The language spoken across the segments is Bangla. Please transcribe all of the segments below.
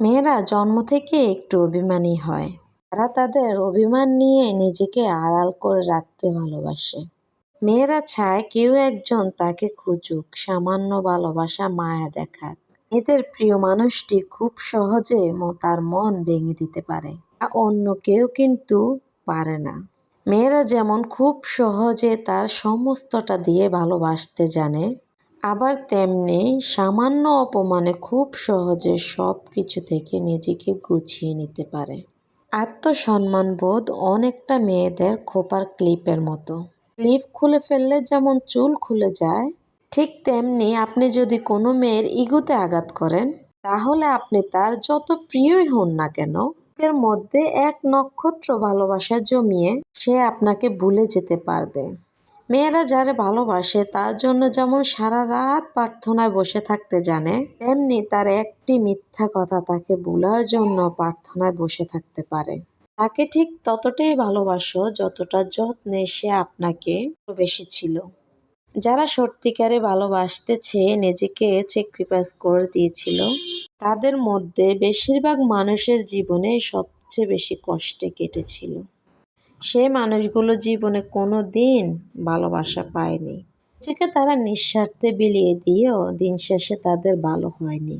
মেয়েরা জন্ম থেকে একটু অভিমানী হয়। তারা তাদের অভিমান নিয়ে নিজেকে আড়াল করে রাখতে ভালোবাসে। মেয়েরা চায় কেউ একজন তাকে খুঁজুক, সামান্য ভালোবাসা মায়া দেখাক। এদের প্রিয় মানুষটি খুব সহজে তার মন ভেঙে দিতে পারে। অন্য কেউ কিন্তু পারে না। মেয়েরা যেমন খুব সহজে তার সমস্তটা দিয়ে ভালোবাসতে জানে আবার তেমনি সামান্য অপমানে খুব সহজে সব কিছু থেকে নিজেকে গুছিয়ে নিতে পারে। আত্মসম্মানবোধ অনেকটা মেয়েদের খোপার ক্লিপের মতো। ক্লিপ খুলে ফেললে যেমন চুল খুলে যায়, ঠিক তেমনি আপনি যদি কোনো মেয়ের ইগুতে আঘাত করেন, তাহলে আপনি তার যত প্রিয়ই হন না কেন, এর মধ্যে এক নক্ষত্র ভালোবাসা জমিয়ে সে আপনাকে ভুলে যেতে পারবে। মেয়েরা যারে ভালোবাসে, তার জন্য যেমন সারা রাত প্রার্থনায় বসে থাকতে জানে, তেমনি তার একটি মিথ্যা কথা তাকে ভুলার জন্য প্রার্থনায় বসে থাকতে পারে। তাকে ঠিক ততটাই ভালোবাসো যতটা যত্নে সে আপনাকে বেশি ছিল যারা সত্যিকারে ভালোবাসতে চেয়ে নিজেকে স্যাক্রিফাইস করে দিয়েছিল, তাদের মধ্যে বেশিরভাগ মানুষের জীবনে সবচেয়ে বেশি কষ্টে কেটেছিল। সে মানুষগুলো জীবনে কোনো দিন ভালোবাসা পায়নি। নিজেকে তারা নিঃস্বার্থে বিলিয়ে দিয়েও দিন শেষে তাদের ভালো হয়নি।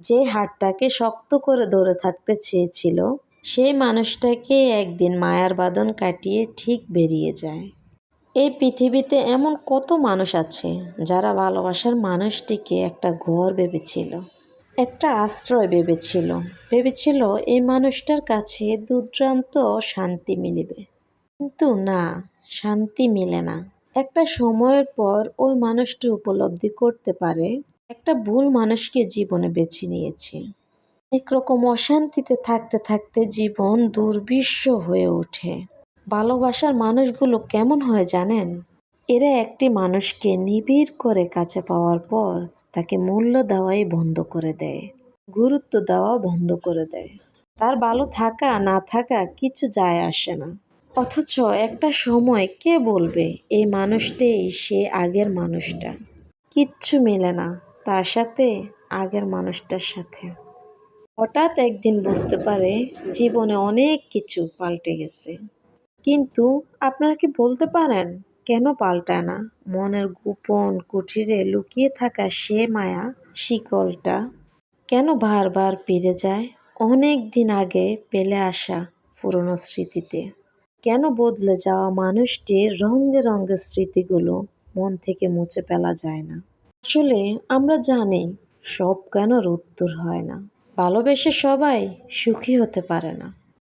যে হাটটাকে শক্ত করে ধরে থাকতে চেয়েছিল, সেই মানুষটাকে একদিন মায়ার বাদন কাটিয়ে ঠিক বেরিয়ে যায়। এই পৃথিবীতে এমন কত মানুষ আছে যারা ভালোবাসার মানুষটিকে একটা ঘর ভেবেছিল, একটা আশ্রয় ভেবেছিল। ভেবেছিল এই মানুষটার কাছে দুর্দান্ত শান্তি মিলিবে। কিন্তু না, শান্তি মিলে না। একটা সময়ের পর ওই মানুষটি উপলব্ধি করতে পারে, একটা ভুল মানুষকে জীবনে বেছে নিয়েছে। একরকম অশান্তিতে থাকতে থাকতে জীবন দুর্বিশ্ব হয়ে ওঠে। ভালোবাসার মানুষগুলো কেমন হয় জানেন? এরা একটি মানুষকে নিবিড় করে কাছে পাওয়ার পর তাকে মূল্য দেওয়াই বন্ধ করে দেয়, গুরুত্ব দেওয়া বন্ধ করে দেয়। তার ভালো থাকা না থাকা কিছু যায় আসে না। অথচ একটা সময় কে বলবে, এই মানুষটাই সে আগের মানুষটা। কিচ্ছু মেলে না তার সাথে, আগের মানুষটার সাথে। হঠাৎ একদিন বুঝতে পারে জীবনে অনেক কিছু পাল্টে গেছে। কিন্তু আপনারা কি বলতে পারেন, কেন পাল্টায় না? মনের গোপন কুঠিরে লুকিয়ে থাকা সে মায়া শিকলটা কেন বারবার ফিরে যায়? অনেক দিন আগে পেলে আসা পুরনো স্মৃতিতে। কেন বদলে যাওয়া মানুষটির রঙে রঙে স্মৃতিগুলো মন থেকে মুছে ফেলা যায় না। আসলে আমরা জানি সব কেন উত্তর হয় না। ভালোবেসে সবাই সুখী হতে পারে না।